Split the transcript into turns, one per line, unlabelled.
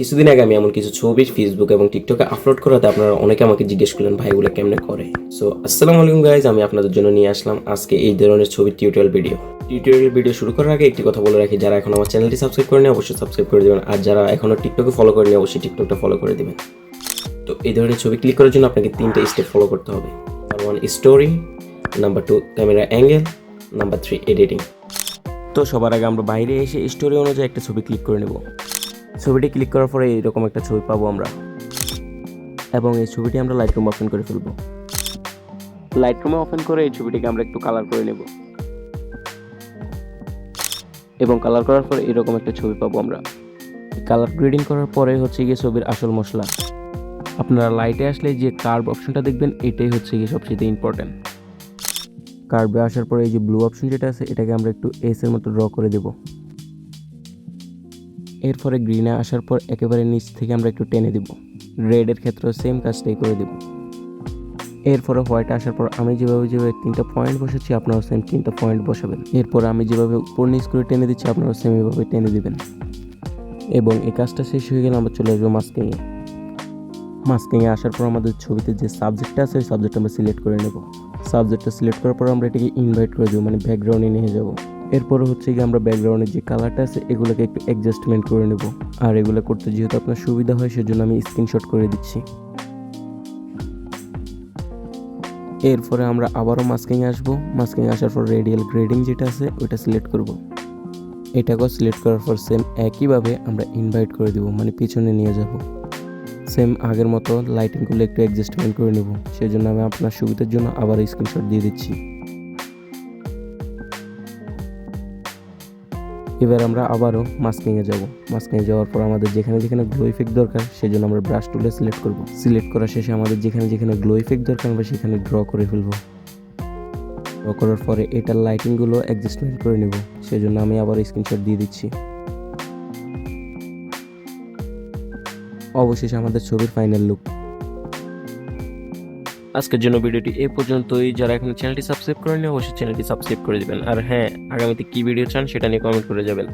কিছুদিন আগে আমি এমন কিছু ছবি ফেসবুক এবং টিকটকে আপলোড করাতে আপনারা অনেকে আমাকে জিজ্ঞেস করলেন, ভাই, এগুলো কেমনে করে? সো আসসালামু আলাইকুম গাইজ আমি আপনাদের জন্য নিয়ে আসলাম আজকে এই ধরনের ছবির টিউটোরিয়াল ভিডিও টিউটোরিয়াল ভিডিও শুরু করার আগে একটি কথা বলে রাখি, যারা এখন আমার চ্যানেলটি সাবস্ক্রাইব করেনি অবশ্যই সাবস্ক্রাইব করে দেবেন, আর যারা এখনও টিকটকে ফলো করেনি অবশ্যই টিকটকটা ফলো করে দেবেন। তো এই ধরনের ছবি ক্লিক করার জন্য আপনাকে তিনটে স্টেপ ফলো করতে হবে। Number one story number two camera angle number three editing তো সবার আগে আমরা বাইরে এসে স্টোরি অনুযায়ী একটা ছবি ক্লিক করে নেব। ছবিটি ক্লিক করার পরে এরকম একটা ছবি পাবো আমরা। এবং এই ছবিটি আমরা লাইট রুম ওপেন করে ফেলব। লাইট রুমে ওপেন করে এই ছবিটিকে আমরা একটু কালার করে নেব। এবং কালার করার পরে এরকম একটা ছবি পাবো আমরা। কালার গ্রেডিং করার পরে হচ্ছে গিয়ে ছবির আসল মশলা। আপনারা লাইটে আসলে যে কার্ভ অপশনটা দেখবেন, এটাই হচ্ছে গিয়ে সবচেয়ে ইম্পর্টেন্ট কার্ভে আসার পরে এই যে ব্লু অপশন যেটা আছে, এটাকে আমরা একটু এস এর মতো ড্র করে দেব। এরপরে গ্রিনে আসার পর একেবারে নিচ থেকে আমরা একটু টেনে দিব। রেডের ক্ষেত্রেও সেম কাজটাই করে দেব। এরপরে হোয়াইট আসার পর আমি যেভাবে যেভাবে তিনটা পয়েন্ট বসেছি, আপনারাও সেম তিনটা পয়েন্ট বসাবেন। এরপর আমি যেভাবে উপর নিচ করে টেনে দিচ্ছি, আপনারাও সেম এভাবে টেনে দিবেন। এবং এই কাজটা শেষ হয়ে গেলে আমরা চলে আসব মাস্কিংয়ে মাস্কিংয়ে আসার পর আমাদের ছবিতে যে সাবজেক্টটা আছে, ওই সাবজেক্ট আমরা সিলেক্ট করে নেব। সাবজেক্টটা সিলেক্ট করার পর আমরা এটাকে ইনভাইট করে দেবো মানে ব্যাকগ্রাউন্ডে নিয়ে যাব। এরপরে হচ্ছে গিয়ে আমরা ব্যাকগ্রাউন্ডের যে কালারটা আছে, এগুলোকে একটু অ্যাডজাস্টমেন্ট করে নেব। আর এগুলো করতে যেহেতু আপনার সুবিধা হয়, সেজন্য আমি স্ক্রিনশট করে দিচ্ছি। এরপরে আমরা আবারও মাস্কিংয়ে আসব। মাস্কিংয়ে আসার পর রেডিয়াল গ্রেডিং যেটা আছে, ওইটা সিলেক্ট করব। এটাকেও সিলেক্ট করার পর সেম একইভাবে আমরা ইনভাইট করে দেবো মানে পিছনে নিয়ে যাব। সেম আগের মতো লাইটিংগুলো একটু অ্যাডজাস্টমেন্ট করে নেব। সেই জন্য আমি আপনার সুবিধার জন্য আবার স্ক্রিনশট দিয়ে দিচ্ছি। এবার আমরা আবারও মাস্কিংয়ে যাব। মাস্কিংয়ে যাওয়ার পর আমাদের যেখানে যেখানে গ্লো ইফেক্ট দরকার সেই জন্য আমরা ব্রাশ টুলে সিলেক্ট করব। সিলেক্ট করা শেষে আমাদের যেখানে যেখানে গ্লো ইফেক্ট দরকার আমরা সেখানে ড্র করে ফেলব। ড্র করার পরে এটার লাইটিংগুলো অ্যাডজাস্টমেন্ট করে নেব। সেই জন্য আমি আবার স্ক্রিনশট দিয়ে দিচ্ছি। অবশেষে আমাদের ছবির ফাইনাল লুক আজকের জন্য ভিডিওটি এ পর্যন্তই। যারা এখন চ্যানেলটি সাবস্ক্রাইব করেনি অবশ্যই চ্যানেলটি সাবস্ক্রাইব করে দেবেন। আর হ্যাঁ আগামীতে কি ভিডিও চান সেটা নিয়ে কমেন্ট করে যাবেন।